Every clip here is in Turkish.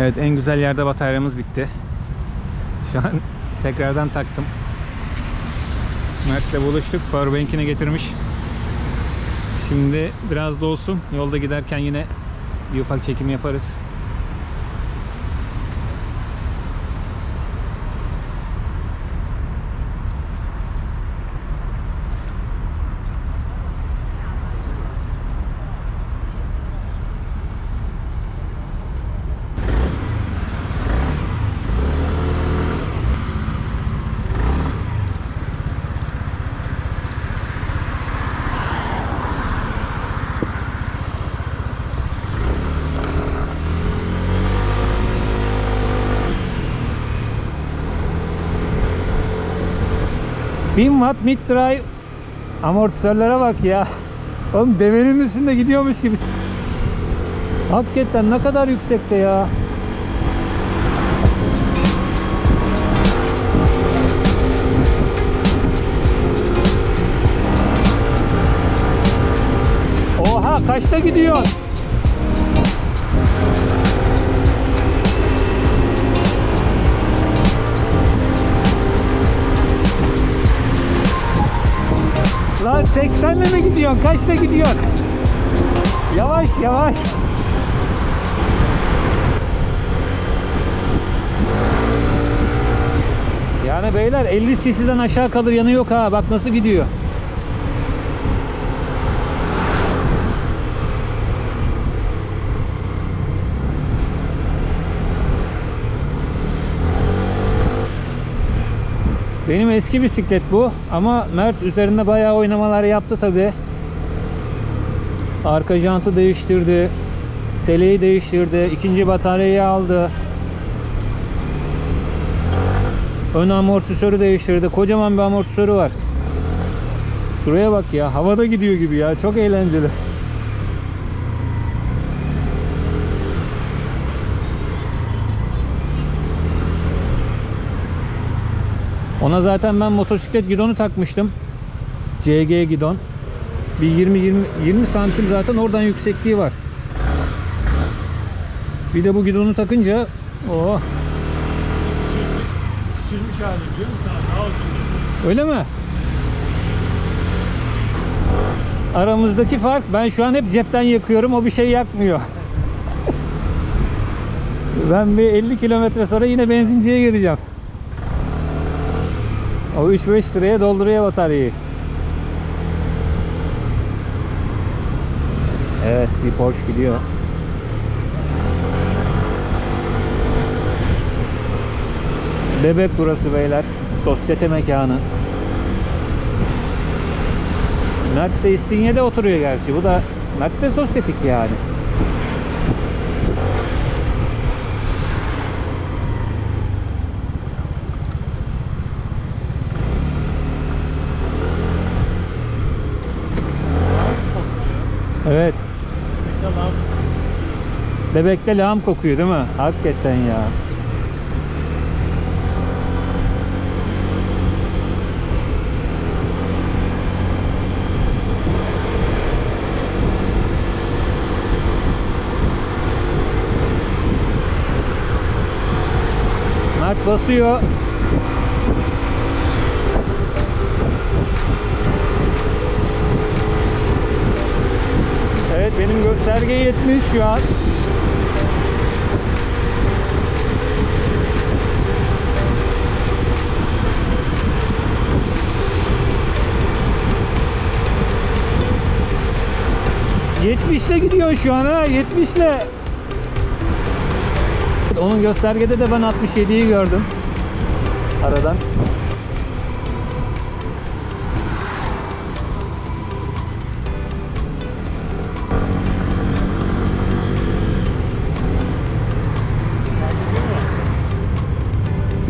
Evet en güzel yerde bataryamız bitti. Şu an tekrardan taktım. Mert'le buluştuk. Powerbank'ini getirmiş. Şimdi biraz dolsun. Yolda giderken yine bir ufak çekim yaparız. Bin watt mid drive amortisörlere bak ya. Oğlum devenin üstünde gidiyormuş gibi. Hakikaten ne kadar yüksekte ya. Oha kaçta gidiyor? 80'le mi gidiyorsun? Kaçta gidiyorsun? Yavaş yavaş. Yani beyler 50 cc'den aşağı kalır yanı yok ha. Bak nasıl gidiyor. Benim eski bisiklet bu ama Mert üzerinde bayağı oynamalar yaptı tabi. Arka jantı değiştirdi. Seleyi değiştirdi. ikinci bataryayı aldı. Ön amortisörü değiştirdi. Kocaman bir amortisörü var. Şuraya bak ya. Havada gidiyor gibi ya. Çok eğlenceli. Ona zaten ben motosiklet gidonu takmıştım. CG gidon. Bir 20 20 20 santim zaten oradan yüksekliği var. Bir de bu gidonu takınca oh Küçülmüş hali biliyor musun? Daha uzun. öyle mi? Aramızdaki fark ben şu an hep cepten yakıyorum o bir şey yakmıyor. ben bir 50 kilometre sonra yine benzinciye gireceğim. O 3-5 liraya dolduruyor bataryayı. Evet bir Porsche gidiyor. Bebek burası beyler. Sosyete mekanı. Mert de İstinye'de oturuyor gerçi. Bu da Mert de sosyetik yani. Evet. Bekle lan. Bebekte lağım kokuyor değil mi? Hakikaten ya. Mert basıyor. Evet benim gösterge 70 şu an. İle gidiyor şu an ha 70 ile. Onun göstergede de ben 67'yi gördüm. Aradan.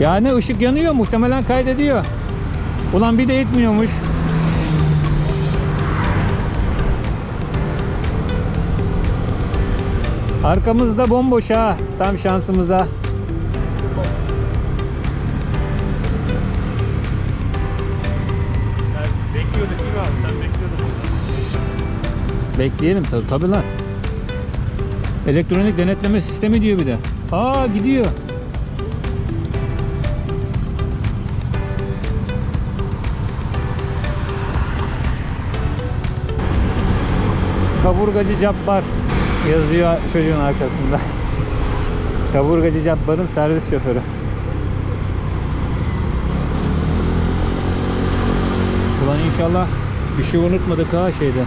Yani ışık yanıyor muhtemelen kaydediyor. Ulan bir de yetmiyormuş. Arkamızda bomboş ha. Tam şansımıza. Bekliyorduk değil mi abi? Bekleyelim tabii tabii lan. Elektronik denetleme sistemi diyor bir de. Aa gidiyor. Kaburgacı Cabbar yazıyor çocuğun arkasında. Kaburgacı Cabbar'ın servis şoförü. Ulan inşallah bir şey unutmadık ha şeyde.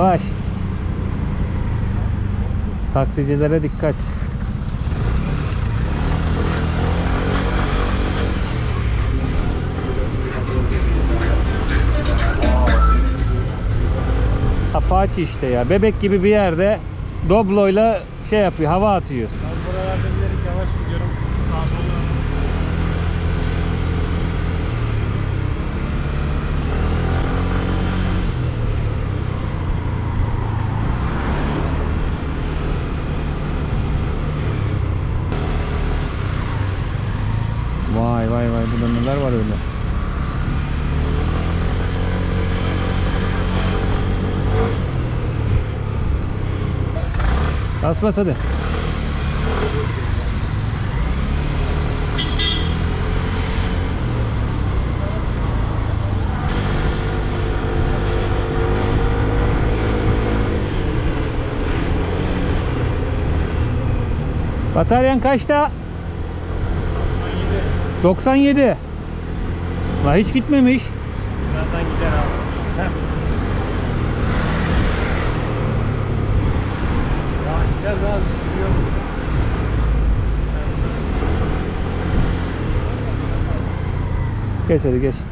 Yavaş. Taksicilere dikkat. Apache işte ya. Bebek gibi bir yerde Doblo'yla şey yapıyor, hava atıyor. Ben buralarda bilerek yavaş gidiyorum. Sağa sola. Vay vay vay burada neler var öyle. Bas bas hadi. Bataryan kaçta? 97. La hiç gitmemiş. Okay, sorry guys.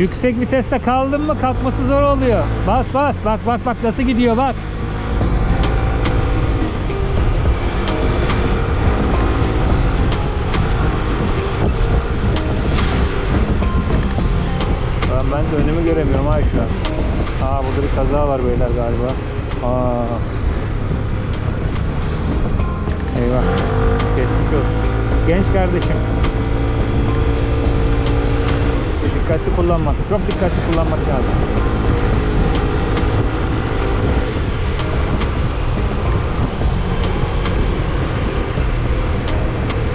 Yüksek viteste kaldın mı kalkması zor oluyor. Bas bas bak bak bak nasıl gidiyor bak. Lan ben de önümü göremiyorum ha şu an. Aa burada bir kaza var beyler galiba. Aa. Eyvah. Geçmiş olsun. Genç kardeşim. Dikkatli kullanmak. Çok dikkatli kullanmak lazım.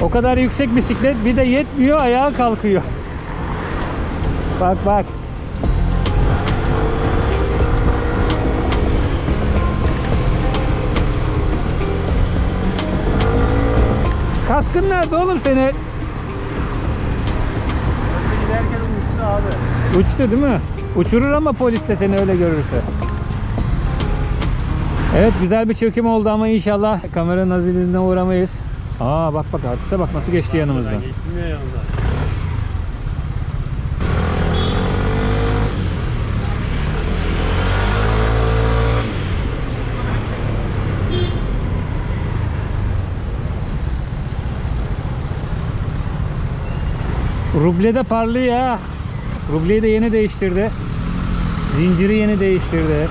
O kadar yüksek bisiklet bir de yetmiyor ayağa kalkıyor. Bak bak. Kaskın nerede oğlum senin? Abi. Uçtu değil mi? Uçurur ama polis de seni öyle görürse. Evet güzel bir çekim oldu ama inşallah kameranın aziline uğramayız. Aa bak bak artiste bak nasıl geçti yanımızdan. Geçtim ya yanından. Ruble de parlıyor ha. Rubleyi de yeni değiştirdi. Zinciri yeni değiştirdi.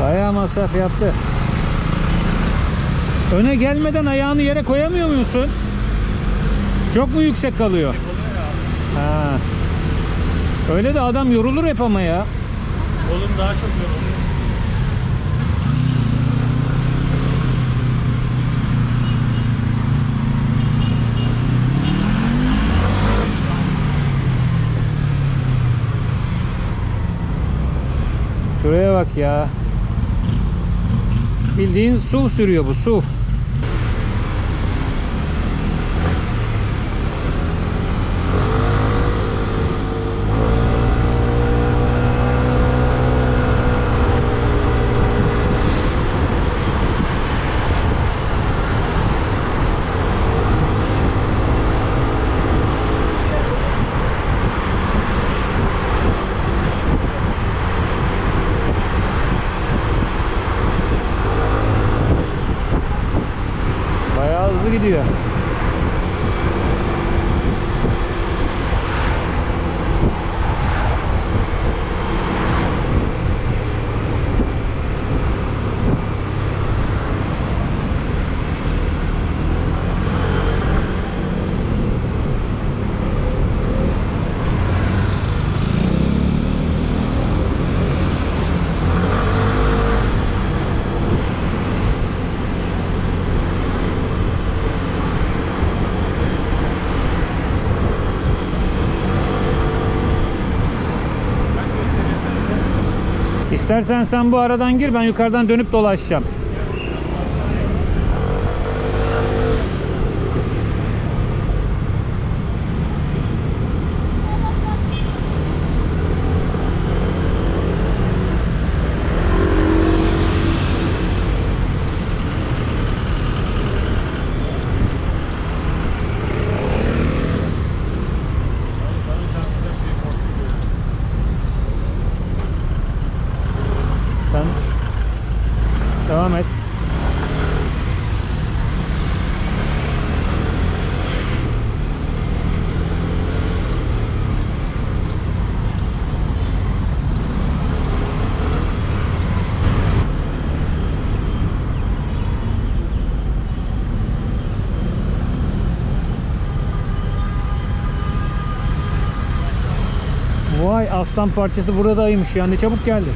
Bayağı masraf yaptı. Öne gelmeden ayağını yere koyamıyor musun? Çok mu yüksek kalıyor? Ha. Öyle de adam yorulur hep ama ya. Kolum daha çok yoruluyor. Şuraya bak ya. Bildiğin su sürüyor bu su. gidiyor. İstersen sen bu aradan gir ben yukarıdan dönüp dolaşacağım. Sen devam et. Vay aslan parçası buradaymış ya ne çabuk geldi.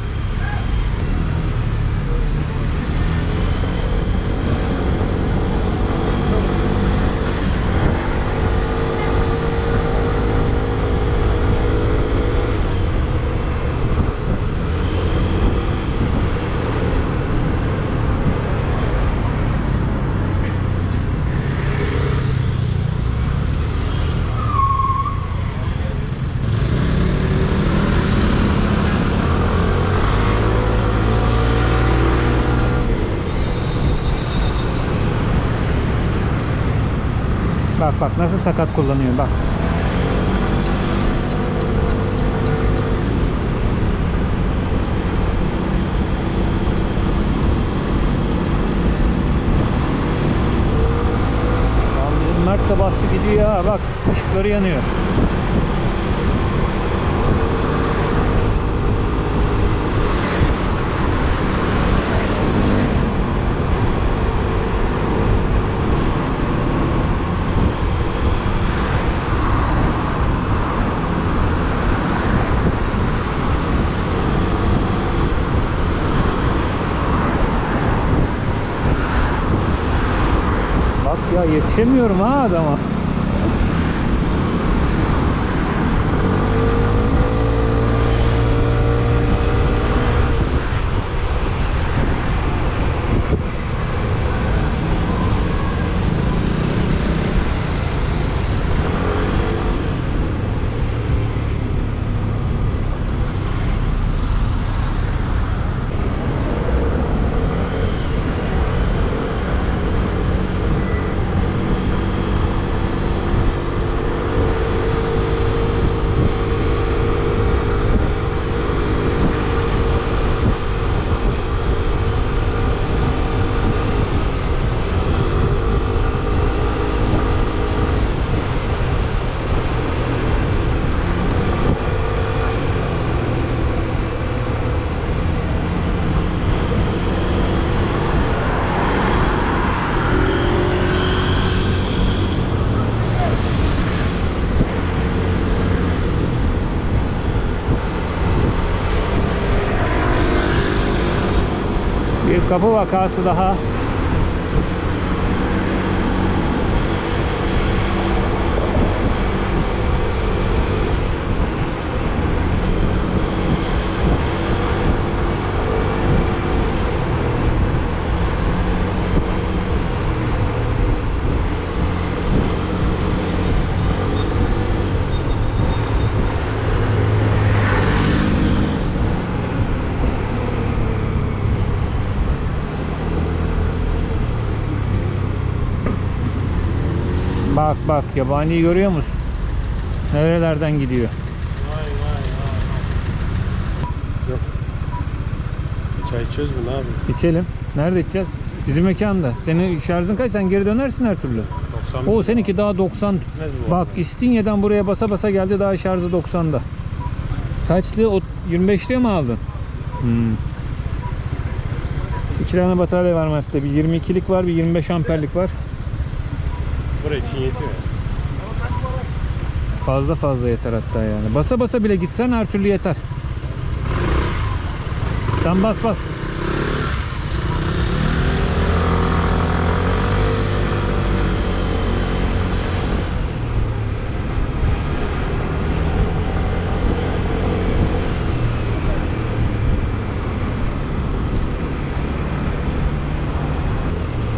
Bak nasıl sakat kullanıyor bak. Mert de bastı gidiyor ha bak ışıkları yanıyor. Bak ya yetişemiyorum ha adama. Bir kapı vakası daha. Bak bak yabani görüyor musun? Nerelerden gidiyor? Vay vay vay. Yok. Çay içiyoruz mu ne yapıyoruz? İçelim. Nerede içeceğiz? Bizim mekanda. Senin şarjın kaç? Sen geri dönersin her türlü. 90 O seninki daha 90. Gitmez bu Bak. İstinye'den buraya basa basa geldi daha şarjı 90'da. Kaçlı? O 25'liye mi aldın? Hmm. İki tane batarya var Mert'te. Bir 22'lik var, bir 25 amperlik var. Buraya için yetiyor. Fazla fazla yeter hatta yani. Basa basa bile gitsen her türlü yeter. Sen bas bas.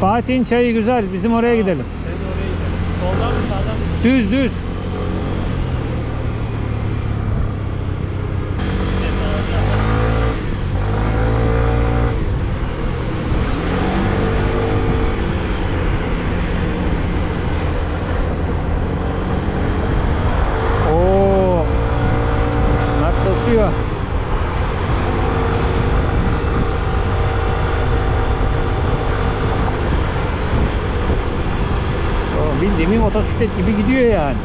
Fatih'in çayı güzel. Bizim oraya gidelim. Soldan mı sağdan mı? Düz düz. Oo. Mert basıyor. O bildiğin bir motosiklet gibi gidiyor yani.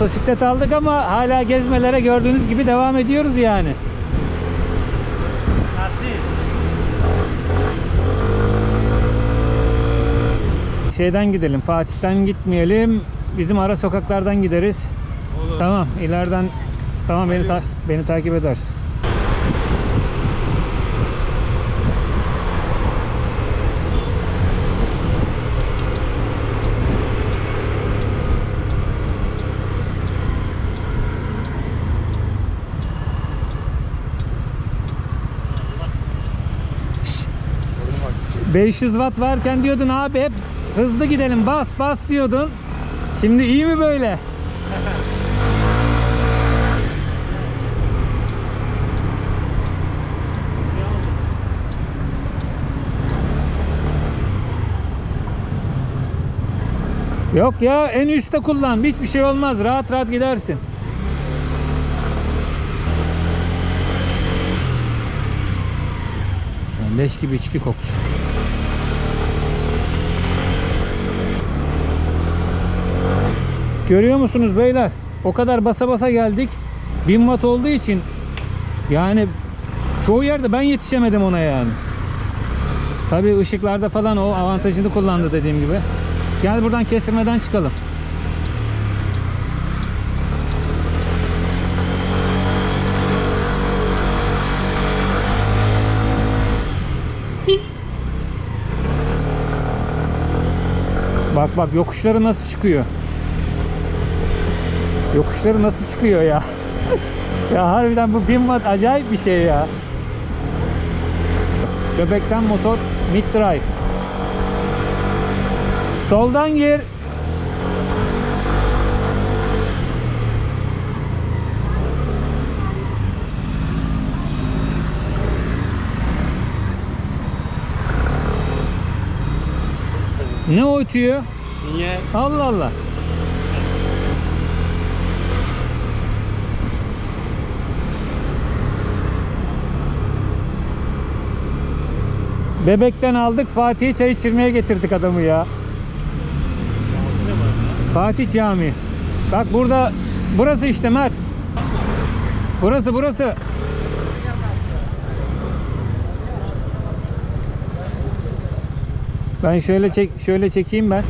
Motosiklet aldık ama hala gezmelere gördüğünüz gibi devam ediyoruz yani. Asil. Şeyden gidelim, Fatih'ten gitmeyelim. Bizim ara sokaklardan gideriz. Olur. Tamam, ileriden tamam beni ta- beni takip edersin. 500 watt varken diyordun abi hep hızlı gidelim bas bas diyordun. Şimdi iyi mi böyle? Yok ya en üstte kullan. Hiçbir şey olmaz. Rahat rahat gidersin. Leş gibi içki koktu. Görüyor musunuz beyler? O kadar basa basa geldik. 1000 watt olduğu için yani çoğu yerde ben yetişemedim ona yani. Tabii ışıklarda falan o avantajını kullandı dediğim gibi. Gel buradan kestirmeden çıkalım. Bak bak yokuşları nasıl çıkıyor. Yokuşları nasıl çıkıyor ya. ya harbiden bu 1000 watt acayip bir şey ya. Göbekten motor mid drive. Soldan gir. Ne o ötüyor? Sinyal. Allah Allah. Bebekten aldık Fatih'i çay içirmeye getirdik adamı ya? Fatih Camii. Bak burada burası işte Mert. Burası burası. Ben şöyle çek şöyle çekeyim ben.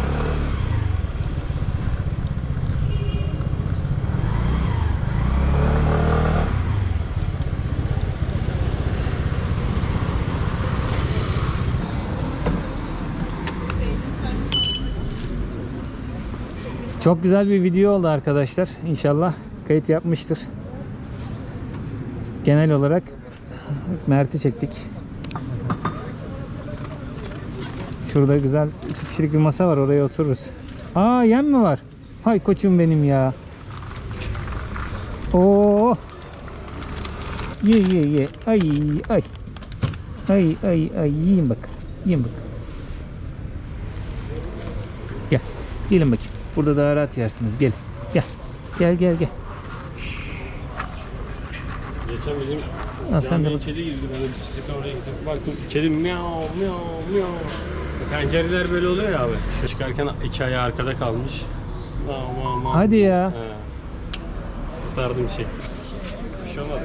Çok güzel bir video oldu arkadaşlar. İnşallah kayıt yapmıştır. Genel olarak Mert'i çektik. Şurada güzel iki kişilik bir masa var oraya otururuz. Aa yem mi var? Hay koçum benim ya. Oo. Ye ye ye. Ay ay. Ay ay ay yiyin bak. Yiyin bak. Gel. Gelin bakayım. Burada daha rahat yersiniz. Gel. Gel. Gel gel gel. Geçen bizim Ha, sen de camiye bak. kedi girdi. Ben de bisiklete oraya gittim. Baktım kedi miyav miyav miyav. Pencereler böyle oluyor ya abi. Çıkarken iki ayağı arkada kalmış. Mav mav. Hadi ya. He. Kurtardım şey. Bir şey olmadı.